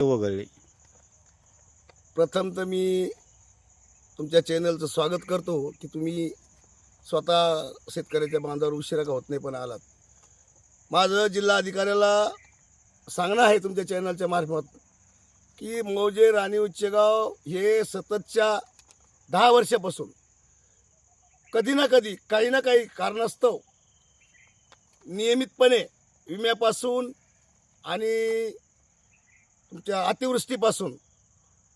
वगळले. प्रथम तर मी तुमच्या चॅनलचं स्वागत करतो की तुम्ही स्वतः शेतकऱ्याच्या बांधावर उशिरा का होत नाही पण आलात. माझं जिल्हा अधिकाऱ्याला सांगणं आहे तुमच्या चॅनलच्या मार्फत की मौजे राणी उच्चेगाव हे सततच्या दहा वर्षापासून कधी ना कधी काही ना काही कारणास्तव नियमितपणे विम्यापासून आणि तुमच्या अतिवृष्टीपासून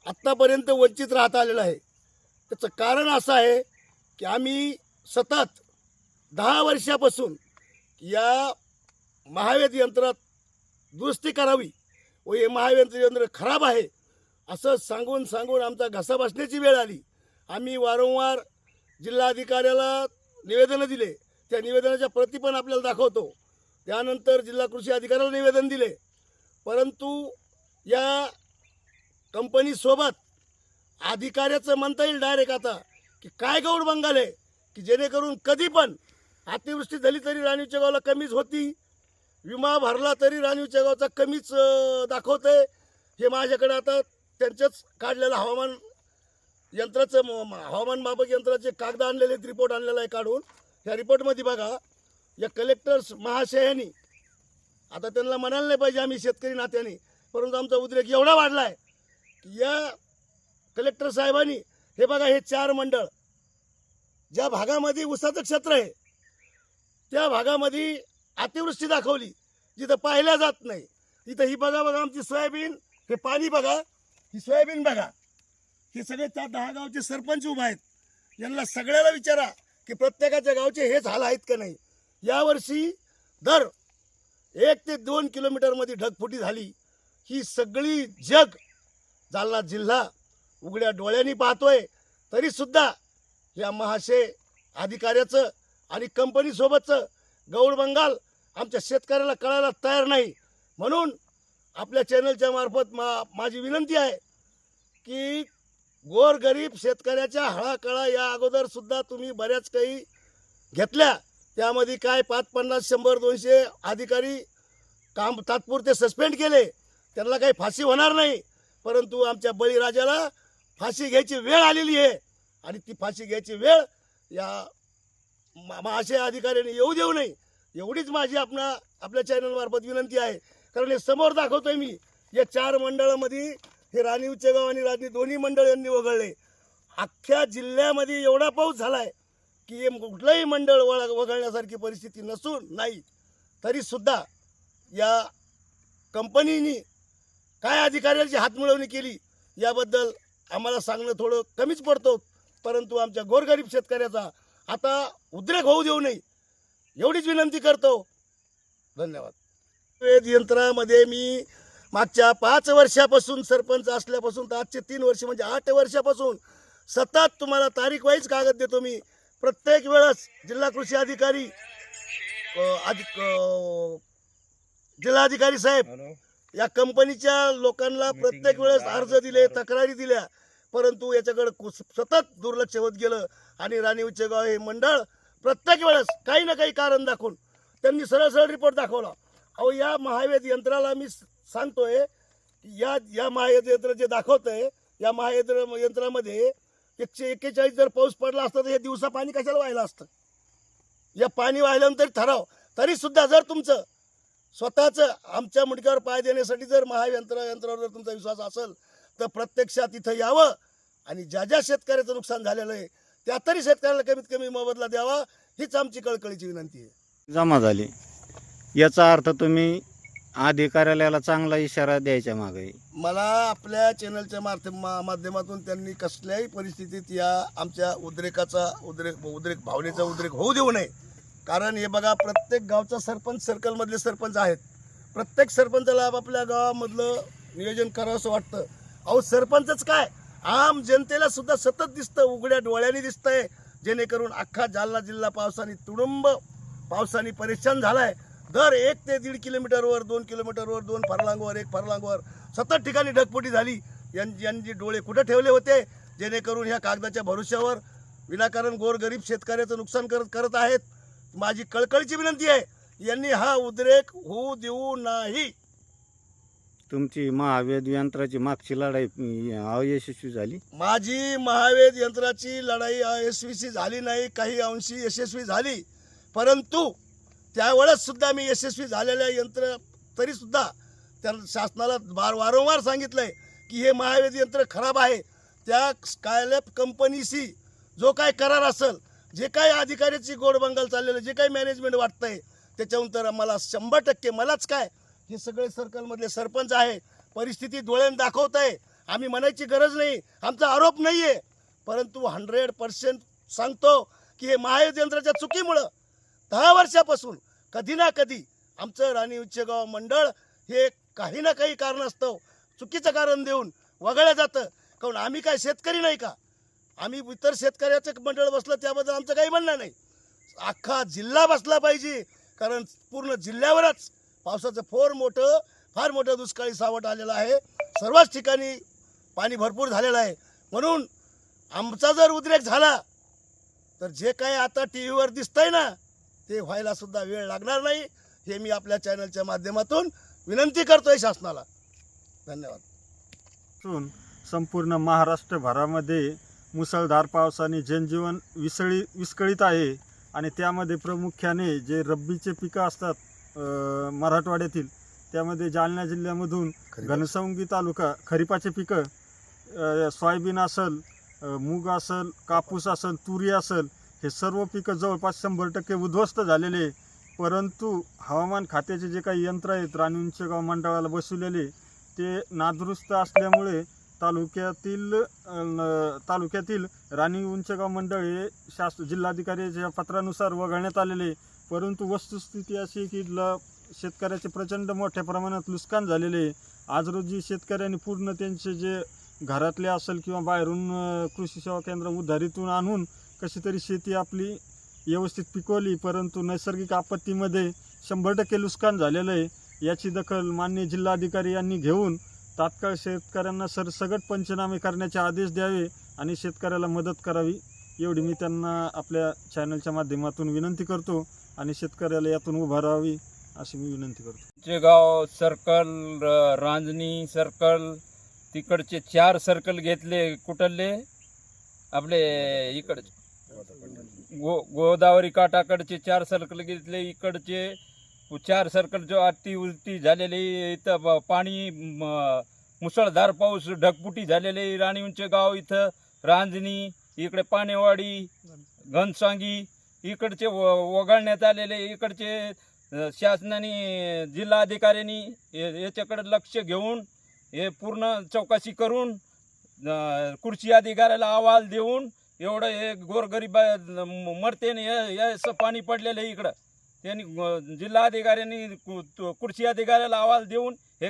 आत्तापर्यंत वंचित राहता आलेलं आहे. त्याचं कारण असं आहे की आम्ही सतत दहा वर्षापासून या महावेद यंत्रात दुरुस्ती करावी व हे महावेद यंत्र खराब आहे असं सांगून सांगून आमचा घसा बसण्याची वेळ आली. आम्ही वारंवार जिल्हाधिकाऱ्याला निवेदनं दिले. त्या निवेदनाच्या प्रती पण आपल्याला दाखवतो. त्यानंतर जिल्हा कृषी अधिकाऱ्याला निवेदन दिले. परंतु या कंपनीसोबत अधिकाऱ्याचं म्हणता येईल डायरेक्ट आता की काय गौड बंगाल आहे? की जेणेकरून कधी पण अतिवृष्टी झाली तरी राणीवच्या गावाला कमीच होती विमा भरला तरी राणीवच्या गावचा कमीच अं, आहे हे माझ्याकडे आता त्यांचंच काढलेलं हवामान यंत्राचं म- हवामान मापक यंत्राचे कागद आणलेले रिपोर्ट आणलेला आहे काढून. ह्या रिपोर्टमध्ये बघा या कलेक्टर्स महाशयांनी आता त्यांना म्हणायला नाही पाहिजे आम्ही शेतकरी नात्याने परंतु आमचा उद्रेक एवढा वाढला आहे की या कलेक्टर साहेबांनी हे बघा हे चार मंडळ ज्या भागामध्ये उसाचं क्षेत्र आहे त्या भागामध्ये अतिवृष्टी दाखवली जिथं पाहिल्या जात नाही. तिथं ही बघा बघा आमची सोयाबीन हे पाणी बघा ही सोयाबीन बघा. हे सगळे त्या दहा गावचे सरपंच उभा आहेत. यांना सगळ्याला विचारा की प्रत्येकाच्या गावचे हेच हाल आहेत का नाही. यावर्षी दर एक ते दोन किलोमीटरमध्ये ढगफुटी झाली. ही सगळी जग जालना जिल्हा उघड्या डोळ्यांनी पाहतोय. तरी सुद्धा या महाशय अधिकाऱ्याचं आणि कंपनीसोबतचं गौड बंगाल आमच्या शेतकऱ्याला कळायला तयार नाही. म्हणून आपल्या चॅनलच्या मार्फत मा माझी विनंती आहे की गोरगरीब शेतकऱ्याच्या हळाकळा या अगोदरसुद्धा तुम्ही बऱ्याच काही घेतल्या. त्यामध्ये काय पाच पन्नास शंभर दोनशे अधिकारी काम तात्पुरते सस्पेंड केले. त्यांना काही फाशी होणार नाही. परंतु आमच्या बळीराजाला फाशी घ्यायची वेळ आलेली आहे. आणि ती फाशी घ्यायची वेळ या महाशय अधिकाऱ्यांनी येऊ देऊ नये. एवढीच माझी आपणा आपल्या चॅनलमार्फत विनंती आहे. कारण हे समोर दाखवतोय मी. या चार मंडळामध्ये हे राणी उच्चगाव आणि राणी दोन्ही मंडळ यांनी वगळले. अख्ख्या जिल्ह्यामध्ये एवढा पाऊस झालाय की हे कुठलंही मंडळ वळ वगळण्यासारखी परिस्थिती नसून नाही. तरीसुद्धा या कंपनीनी काय अधिकाऱ्याची हातमिळवणी केली? याबद्दल आम्हाला सांगणं थोडं कमीच पडतो. परंतु आमच्या गोरगरीब शेतकऱ्याचा आता उद्रेक होऊ देऊ नये एवढीच विनंती करतो. धन्यवाद. वेद यंत्रामध्ये मी मागच्या पाच वर्षापासून सरपंच असल्यापासून तर आजचे तीन वर्ष म्हणजे आठ वर्षापासून सतत तुम्हाला तारीख वाईज कागद देतो मी. प्रत्येक वेळेस जिल्हा कृषी अधिकारी अधिक जिल्हाधिकारी साहेब या कंपनीच्या लोकांना प्रत्येक वेळेस अर्ज दिले तक्रारी दिल्या परंतु याच्याकडे कुस- सतत दुर्लक्ष होत गेलं आणि राणी उच्चगाव हे मंडळ प्रत्येक वेळेस काही ना काही कारण दाखवून त्यांनी सरळ सरळ रिपोर्ट दाखवला. अहो या महावेद यंत्राला मी सांगतोय की या या महावेद यंत्र जे दाखवतंय या महायंत्र यंत्रामध्ये एकशे एक्केचाळीस जर पाऊस पडला असता तर हे दिवसा पाणी कशाला व्हायला असतं? या पाणी वाहिल्यानंतर ठराव तरी सुद्धा जर तुमचं स्वतःचं आमच्या मुडक्यावर पाय देण्यासाठी जर महायंत्र यंत्रावर जर तुमचा विश्वास असेल तर प्रत्यक्षात इथं यावं आणि ज्या ज्या शेतकऱ्याचं नुकसान झालेलं आहे त्या तरी शेतकऱ्याला कमीत कमी मोबदला द्यावा हीच आमची कळकळीची विनंती आहे. जमा झाली. याचा अर्थ तुम्ही अधिकाऱ्याला चांगला इशारा द्यायच्या मागे. मला आपल्या चॅनलच्या माध्यमातून त्यांनी कसल्याही परिस्थितीत या आमच्या उद्रेकाचा उद्रेक उद्रेक भावनेचा उद्रेक होऊ देऊ नये. कारण हे बघा प्रत्येक गावचा सरपंच सर्कलमधले सरपंच आहेत. प्रत्येक सरपंचाला आपापल्या गावामधलं नियोजन करावं असं वाटतं. अहो सरपंचच काय? आम जनतेला सुद्धा सतत दिसतं उघड्या डोळ्यांनी दिसतंय. जेणेकरून अख्खा जालना जिल्हा पावसाने तुडुंब पावसाने परेशान झालाय. दर एक ते दीड किलोमीटरवर दोन किलोमीटरवर दोन फरलांगवर एक फरलांगवर सतत ठिकाणी ढगपुटी झाली. यां यांचे डोळे कुठं ठेवले होते? जेणेकरून ह्या कागदाच्या भरोश्यावर विनाकारण गोरगरीब शेतकऱ्याचं नुकसान करत करत आहेत. माझी कळकळीची विनंती आहे यांनी हा उद्रेक होऊ देऊ नाही. तुमची महावेद यंत्राची मागची लढाई अं, अयशस्वी झाली? माझी महावेद यंत्राची लढाई यशस्वी झाली नाही काही अंशी यशस्वी झाली. परंतु त्यावेळेस सुद्धा मी यशस्वी झालेल्या यंत्र तरीसुद्धा त्या शासनाला वार वारंवार सांगितलंय की हे महावेद यंत्र खराब आहे. त्या स्कायलॅप कंपनीशी जो काय करार असेल जे काही अधिकाऱ्याची गोडबंगाल चाललेलं जे काही मॅनेजमेंट वाटतंय त्याच्याहून तर मला शंभर टक्के मलाच काय हे सगळे सर्कलमधले सरपंच आहे परिस्थिती डोळ्यानं दाखवत आहे आम्ही म्हणायची गरज नाही. आमचा आरोप नाही आहे परंतु हंड्रेड पर्सेंट सांगतो की हे महायुद्ध यंत्राच्या चुकीमुळं दहा वर्षापासून कधी ना कधी आमचं राणी उच्चगाव मंडळ हे काही ना काही कारण असतं चुकीचं कारण देऊन वगळलं जातं. काऊन आम्ही काय शेतकरी नाही का? आम्ही इतर शेतकऱ्याचं मंडळ बसलं त्याबद्दल आमचं काही म्हणणं नाही. अख्खा जिल्हा बसला पाहिजे कारण पूर्ण जिल्ह्यावरच पावसाचं फोर मोठं फार मोठं दुष्काळी सावट आलेलं आहे. सर्वच ठिकाणी पाणी भरपूर झालेलं आहे. म्हणून आमचा जर उद्रेक झाला तर जे काही आता टी व्हीवर दिसतंय ना ते व्हायला सुद्धा वेळ लागणार नाही. हे मी आपल्या चॅनलच्या माध्यमातून विनंती करतोय शासनाला. धन्यवाद. संपूर्ण महाराष्ट्रभरामध्ये मुसळधार पावसाने जनजीवन विसळी विस्कळीत आहे आणि त्यामध्ये प्रामुख्याने जे रब्बीचे पिकं असतात मराठवाड्यातील त्यामध्ये जालना जिल्ह्यामधून घनसंगी तालुका खरीपाचे पिकं सोयाबीन असल मूग असल कापूस असल तुरी असल हे सर्व पिकं जवळपास शंभर टक्के उद्ध्वस्त झालेले. परंतु हवामान खात्याचे जे काही यंत्र आहेत राणी उंचगाव मंडळाला बसवलेले ते नादुरुस्त असल्यामुळे तालुक्यातील न- तालुक्यातील राणी उंचगाव मंडळ हे शास जिल्हाधिकाऱ्याच्या पत्रानुसार वगळण्यात आलेले परंतु वस्तुस्थिती अशी आहे की ल शेतकऱ्याचे प्रचंड मोठ्या प्रमाणात नुकसान झालेले आहे. आज रोजी शेतकऱ्यांनी पूर्ण त्यांचे जे घरातले असेल किंवा बाहेरून कृषी सेवा केंद्र उधारीतून आणून कशी तरी शेती आपली व्यवस्थित पिकवली परंतु नैसर्गिक आपत्तीमध्ये शंभर टक्के नुकसान झालेलं आहे. याची दखल माननीय जिल्हाधिकारी यांनी घेऊन तात्काळ शेतकऱ्यांना सरसगट पंचनामे करण्याचे आदेश द्यावे आणि शेतकऱ्याला मदत करावी एवढी मी त्यांना आपल्या चॅनलच्या माध्यमातून विनंती करतो आणि शेतकऱ्याला यातून उभा राहावी अशी मी विनंती करतो. गाव सर्कल रांजणी सर्कल तिकडचे चार सर्कल घेतले कुठले? आपले इकडचे. गो गोदावरी काठाकडचे चार सर्कल घेतले इकडचे चार सर्कल जो अति उलटी इथं ब- पाणी मुसळधार पाऊस ढगपुटी झालेले राणी उंचे गाव इथं रांजणी इकडे पाणेवाडी घनसांगी इकडचे व- वगळण्यात आलेले इकडचे शासनाने जिल्हाधिकाऱ्यांनी याच्याकडे लक्ष घेऊन हे पूर्ण चौकशी करून खुर्ची कृषी अधिकाऱ्याला अहवाल देऊन एवढं हे गोरगरीब म- मरते न हे असं पाणी पडलेलं आहे इकडं. त्यांनी जिल्हाधिकाऱ्यांनी कृषी अधिकाऱ्याला अहवाल देऊन हे